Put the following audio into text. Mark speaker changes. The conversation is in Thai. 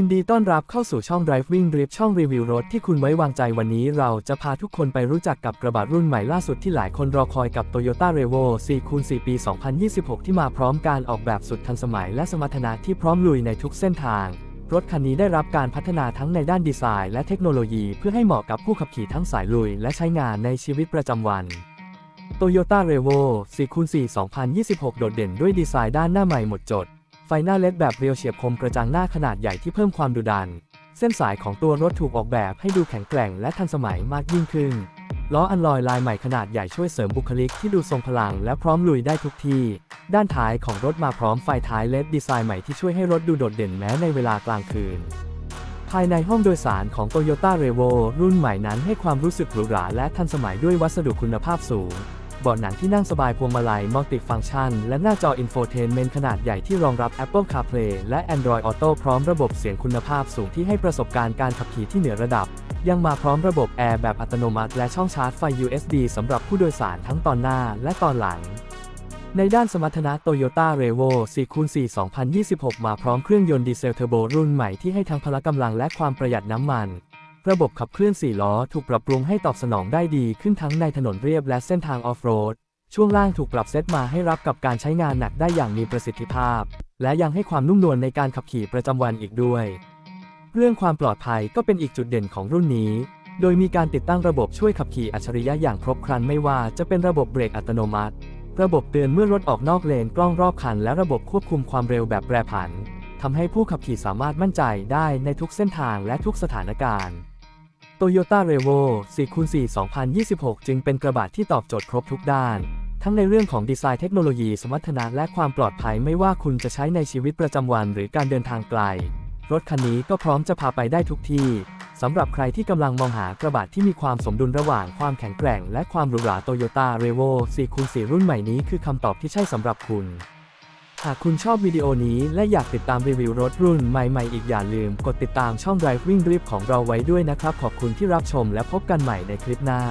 Speaker 1: ินดีต้อนรับเข้าสู่ช่อง Driving Drip ช่องรีวิวรถที่คุณไว้วางใจวันนี้เราจะพาทุกคนไปรู้จักกับกระบะรุ่นใหม่ล่าสุดที่หลายคนรอคอยกับ Toyota Revo 4คูณ4ปี 2026 ที่มาพร้อมการออกแบบสุดทันสมัยและสมรรถนะที่พร้อมลุยในทุกเส้นทาง รถคันนี้ได้รับการพัฒนาทั้งในด้านดีไซน์และเทคโนโลยีเพื่อให้เหมาะกับผู้ขับขี่ทั้งสายลุยและใช้งานในชีวิตประจำวัน Toyota Revo 4คูณ4 2026 โดดเด่นด้วยดีไซน์ด้านหน้าใหม่หมดจด ไฟหน้าเลดแบบเรียวเฉียบคมกระจังหน้าขนาดใหญ่ที่เพิ่มความดุดัน เส้นสายของตัวรถถูกออกแบบให้ดูแข็งแกร่งและทันสมัยมากยิ่งขึ้น ล้ออันลอยลายใหม่ขนาดใหญ่ช่วยเสริมบุคลิกที่ดูทรงพลังและพร้อมลุยได้ทุกที่ ด้านท้ายของรถมาพร้อมไฟท้ายเลดดีไซน์ใหม่ที่ช่วยให้รถดูโดดเด่นแม้ในเวลากลางคืน ภายในห้องโดยสารของ Toyota Revo รุ่นใหม่นั้นให้ความรู้สึกหรูหราและทันสมัยด้วยวัสดุคุณภาพสูง เบาะหนังที่นั่งสบายพวงมาลัยมัลติฟัง c t ชัน และหน้าจออินโฟเทนเมนต์ขนาดใหญ่ที่รองรับ Apple CarPlay และ Android Auto พร้อมระบบเสียงคุณภาพสูงที่ให้ประสบการณ์การขับขี่ที่เหนือระดับ ยังมาพร้อมระบบแอร์แบบอัตโนมัติ และช่องชาร์จไฟ USB สำหรับผู้โดยสารทั้งตอนหน้าและตอนหลัง ในด้านสมรรถนะ Toyota Revo 4x4 2026 มาพร้อมเครื่องยนต์ดีเซลเทอร์โบรุ่นใหม่ที่ให้ทั้งพละกำลังและความประหยัดน้ำมัน ระบบขับเคลื่อน 4 ล้อถูกปรับปรุงให้ตอบสนองได้ดีขึ้นทั้งในถนนเรียบและเส้นทางออฟโรด ช่วงล่างถูกปรับเซตมาให้รับกับการใช้งานหนักได้อย่างมีประสิทธิภาพ และยังให้ความนุ่มนวลในการขับขี่ประจำวันอีกด้วย เรื่องความปลอดภัยก็เป็นอีกจุดเด่นของรุ่นนี้ โดยมีการติดตั้งระบบช่วยขับขี่อัจฉริยะอย่างครบครันไม่ว่าจะเป็นระบบเบรกอัตโนมัติ ระบบเตือนเมื่อรถออกนอกเลนกล้องรอบคัน และระบบควบคุมความเร็วแบบแปรผันทำให้ผู้ขับขี่สามารถมั่นใจได้ในทุกเส้นทางและทุกสถานการณ์ Toyota Revo 4x4 2026 จึงเป็นกระบะที่ตอบโจทย์ครบทุกด้าน ทั้งในเรื่องของดีไซน์เทคโนโลยีสมรรถนะและความปลอดภัยไม่ว่าคุณจะใช้ในชีวิตประจำวันหรือการเดินทางไกล รถคันนี้ก็พร้อมจะพาไปได้ทุกที่สำหรับใครที่กำลังมองหากระบะที่มีความสมดุลระหว่างความแข็งแกร่งและความหรูหรา Toyota Revo 4x4 รุ่นใหม่นี้คือคำตอบที่ใช่สำหรับคุณ หากคุณชอบวิดีโอนี้และอยากติดตามรีวิวรถรุ่นใหม่ๆอีกอย่าลืมกดติดตามช่อง Driving Drip ของเราไว้ด้วยนะครับ ขอบคุณที่รับชมและพบกันใหม่ในคลิปหน้า